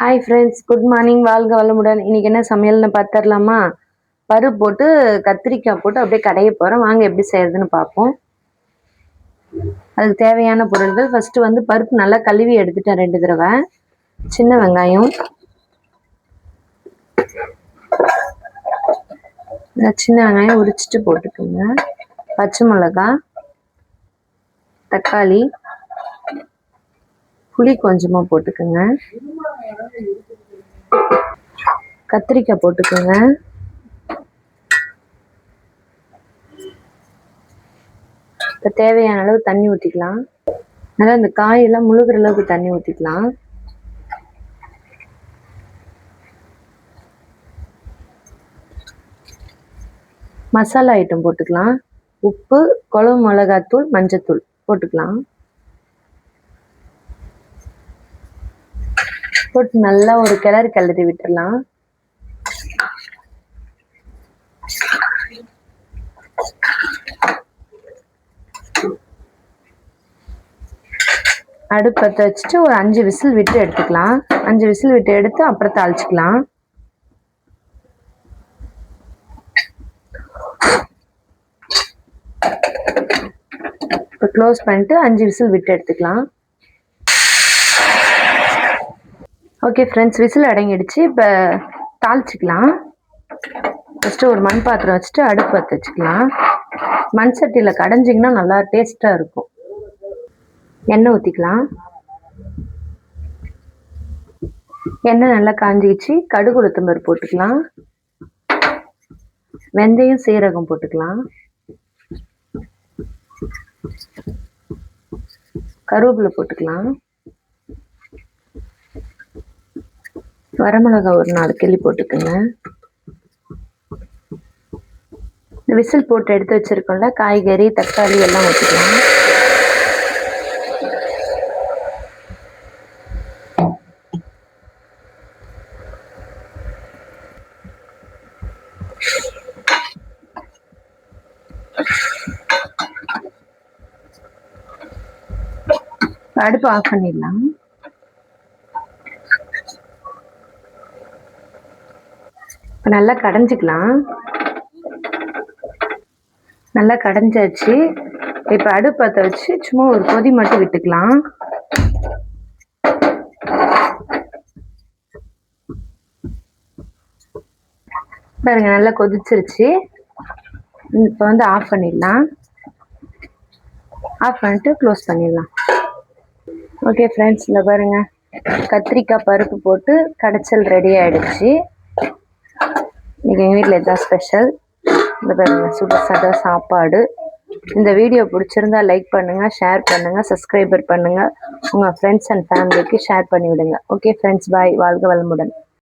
Hi friends good morning வாழ்க வளமுடன். இன்னைக்கு என்ன சமையல்னு பார்த்துடலாமா பருப்பு போட்டு கத்திரிக்காய் போட்டு அப்படியே கடைய போகிறோம் வாங்க எப்படி செய்யறதுன்னு பார்ப்போம் அதுக்கு தேவையான பொருட்கள் ஃபஸ்ட்டு வந்து பருப்பு நல்லா கழுவி எடுத்துட்டேன் ரெண்டு தடவை. சின்ன வெங்காயம். சின்ன வெங்காயம் உரிச்சிட்டு போட்டுக்கோங்க. பச்சை மிளகா தக்காளி புளி கொஞ்சமாக போட்டுக்கோங்க. கத்திரிக்காய் போட்டுக்கோங்க. இப்போ தேவையான அளவு தண்ணி ஊற்றிக்கலாம் நல்லா இந்த காயெல்லாம் முழுகிற அளவுக்கு தண்ணி ஊற்றிக்கலாம் மசாலா ஐட்டம் போட்டுக்கலாம். உப்பு குழம்பு மிளகாத்தூள் மஞ்சத்தூள் போட்டுக்கலாம். போட்டு நல்லா ஒரு கிளறி கிளறி விட்டுடலாம் அடுப்பத்தை வச்சுட்டு ஒரு அஞ்சு விசில் விட்டு எடுத்துக்கலாம். அஞ்சு விசில் விட்டு எடுத்து அப்புறம் தாளிச்சுக்கலாம். இப்போ க்ளோஸ் பண்ணிட்டு அஞ்சு விசில் விட்டு எடுத்துக்கலாம். ஓகே ஃப்ரெண்ட்ஸ் விசில் அடங்கிடுச்சு. இப்போ தாளிச்சிக்கலாம். ஃபஸ்ட்டு ஒரு மண் பாத்திரம் வச்சுட்டு அடுப்பு பற்ற வச்சுக்கலாம். மண் சட்டியில் கடைஞ்சிங்கன்னா நல்லா டேஸ்ட்டாக இருக்கும். எண்ணெய் ஊற்றிக்கலாம் எண்ணெய் நல்லா காஞ்சிக்கிச்சு கடுகு உளுத்தம்பரு போட்டுக்கலாம். வெந்தயம் சீரகம் போட்டுக்கலாம். கருவேப்பிலை போட்டுக்கலாம். வரமிளகா ஒரு நாலு கிள்ளி போட்டுக்கோங்க. இந்த விசில் போட்டு எடுத்து வச்சுருக்கோம்ல காய்கறி தக்காளி எல்லாம் ஊற்றிக்கலாம் அடுப்பு ஆஃப் பண்ணிடலாம். இப்போ நல்லா கடைஞ்சிக்கலாம். நல்லா கடைஞ்சாச்சு. இப்போ அடுப்பத்தை வச்சு சும்மா ஒரு கொதி மட்டும் விட்டுக்கலாம். பாருங்க நல்லா கொதிச்சிருச்சு. இப்போ வந்து ஆஃப் பண்ணிடலாம். ஆஃப் பண்ணிட்டு க்ளோஸ் பண்ணிடலாம். ஓகே ஃப்ரெண்ட்ஸ் இல்லை பாருங்கள் கத்திரிக்காய் பருப்பு போட்டு கடைச்சல் ரெடி ஆகிடுச்சு இன்றைக்கி எங்கள் வீட்டில் இதுதான் ஸ்பெஷல் இந்த பாருங்கள் சுட சட சாப்பாடு. இந்த வீடியோ பிடிச்சிருந்தா லைக் பண்ணுங்கள் ஷேர் பண்ணுங்கள் சப்ஸ்கிரைபர் பண்ணுங்கள் உங்கள் ஃப்ரெண்ட்ஸ் அண்ட் ஃபேமிலிக்கு ஷேர் பண்ணி விடுங்க ஓகே ஃப்ரெண்ட்ஸ் பாய் வாழ்க வளமுடன்.